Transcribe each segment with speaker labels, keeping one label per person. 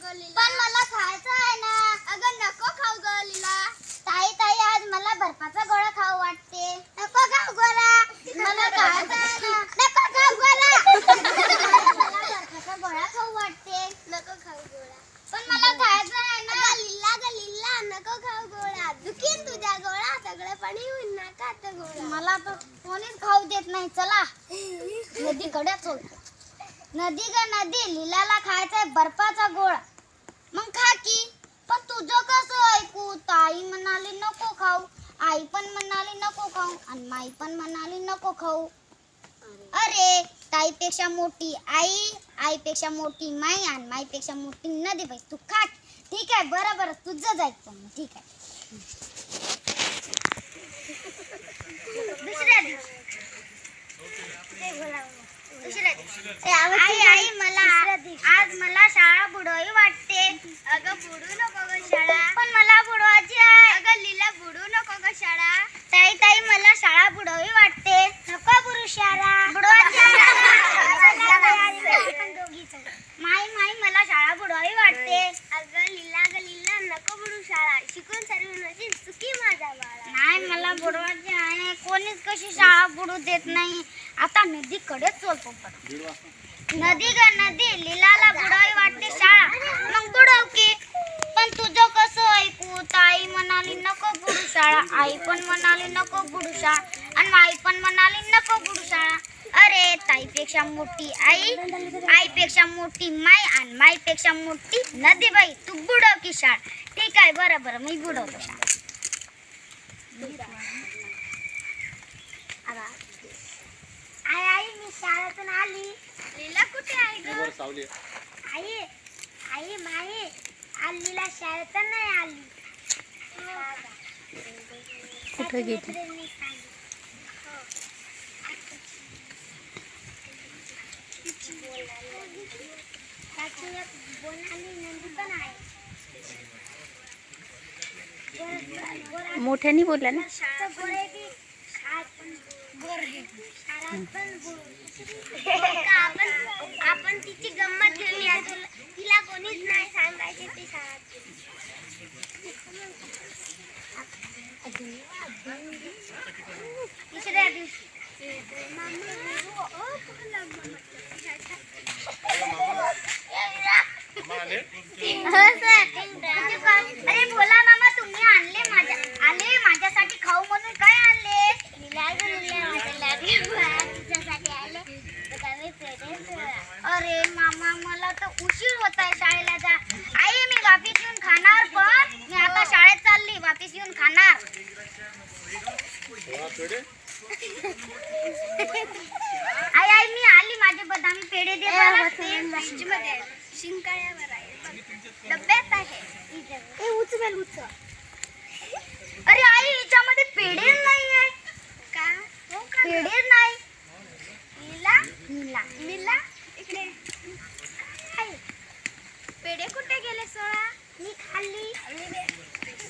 Speaker 1: पण मला खायचं आहे ना. अगं नको खाऊ ग लीला. ताई ताई आज मला बर्फाचा गोळा खाऊ वाटते. नको खाऊ गोळा. मला खायचं आहे ना. नको खाऊ गोळा. मला बर्फाचा गोळा खाऊ वाटते. नको खाऊ गोळा. पण मला खायचं आहे ना. नको खाऊ गोळा. दुखीन तुझ्या गोळा. सगळं पाणी होईल ना का गोळा? मला तर कोणीच खाऊ देत नाही. चला. नदीकडे चलतो नदी ग नदी. लिलाला खायचाय बर्फाचा गोळा मग खा की पण तुझं कसं ताई म्हणाली नको खाऊ. आई पण म्हणाली नको खाऊ. आणि माई पण म्हणाली नको खाऊ. अरे ताईपेक्षा मोठी आई आईपेक्षा मोठी माई आणि माईपेक्षा मोठी नदी बाई तू खा ठीक आहे बरं बरं तुझं जायचं मग ठीक आहे. दुसऱ्या दिवशी दुसऱ्या दिवशी आई आई मला आज मला शाळा बुडवावी वाटते अगं बुडू नको ग शाळा पण मला बुडवायची आहे अगं लीला बुडू नको ग शाळा ताई ताई मला शाळा बुडवावी वाटते नको बुडू शाळा बुडवायची माई माई मला शाळा बुडवावी वाटते अगं लीला ग लीला नको बुडू शाळा शिकून सर्व नशीब सुखी माझा बाळा नाही मला बुडवायचे आहे. कोणीच कशी शाळा बुडू देत नाही. आता नदीकडेच चोल पप्पा नदी ग नदी. लिलाला बुडावी वाटते शाळा. मग बुडव की. पण तुझं कसं ऐकू? ताई म्हणाली नको बुडू शाळा. आई पण म्हणाली नको बुडू शाळा. आणि आई पण म्हणाली नको बुडू शाळा. अरे ताईपेक्षा मोठी आई आईपेक्षा मोठी माय आणि माईपेक्षा मोठी नदी बाई. तू बुडव की शाळा. ठीक आहे बरं बरं मी बुडवतो आई आई मी शाळेतून आली लीला कुठे आहे ग
Speaker 2: सावली
Speaker 1: आई आई माई आलीला शाळेतून नाही आली
Speaker 3: कुठे गेली?
Speaker 1: हो. बोलाली नंदी पण आहे
Speaker 3: मोठ्याने बोला ना.
Speaker 1: आपण तिची गंमत घेऊया तुला- तिला कोणीच नाही सांगायचे ती शाळेत तिसऱ्या दिवशी अरे अरे मामा मला तर उशीर होत आहे शाळेला जा. आई मी वापिस येऊन खाणार पण. मी आता शाळेत चालली वापिस येऊन खाणार. आई आई मी आली माझे बदामी पेढे दे. ते शिंकाळ्यावर आहे. डब्यात आहे. उचल उचल अरे आई हिच्यामध्ये पेढे नाही आहे का हो का पेढे नाही नीला नीला नीला इकडे आई, पेढे कुठे गेले सोळा? मी खाल्ली.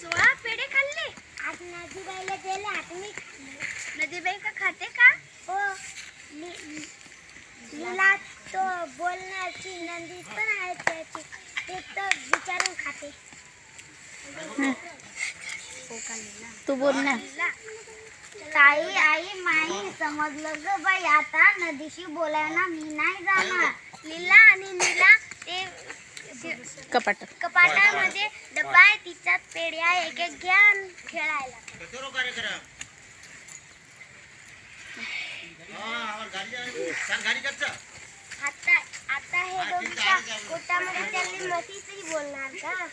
Speaker 1: सोळा पेढे खाल्ले? आज नदीबाईला दिले आता मी नदीबाई का खाते का? हो लीला तो बोलण्याची नंदी पण आहे त्याची. ते तर विचारून खाते.
Speaker 3: तू बोल ना.
Speaker 1: ताई आई माई समजलं ग बाई आता नदीशी बोलायला मी नाही जाणार. लीला आणि नीला ते
Speaker 3: कपाट.
Speaker 1: कपाटामध्ये डब्बा आहे तिच्यात पेढ्या एक एक घ्या आणि खेळायला. आता आता हे दोघीच्या पोटामध्ये चालली मतीच बोलणार का?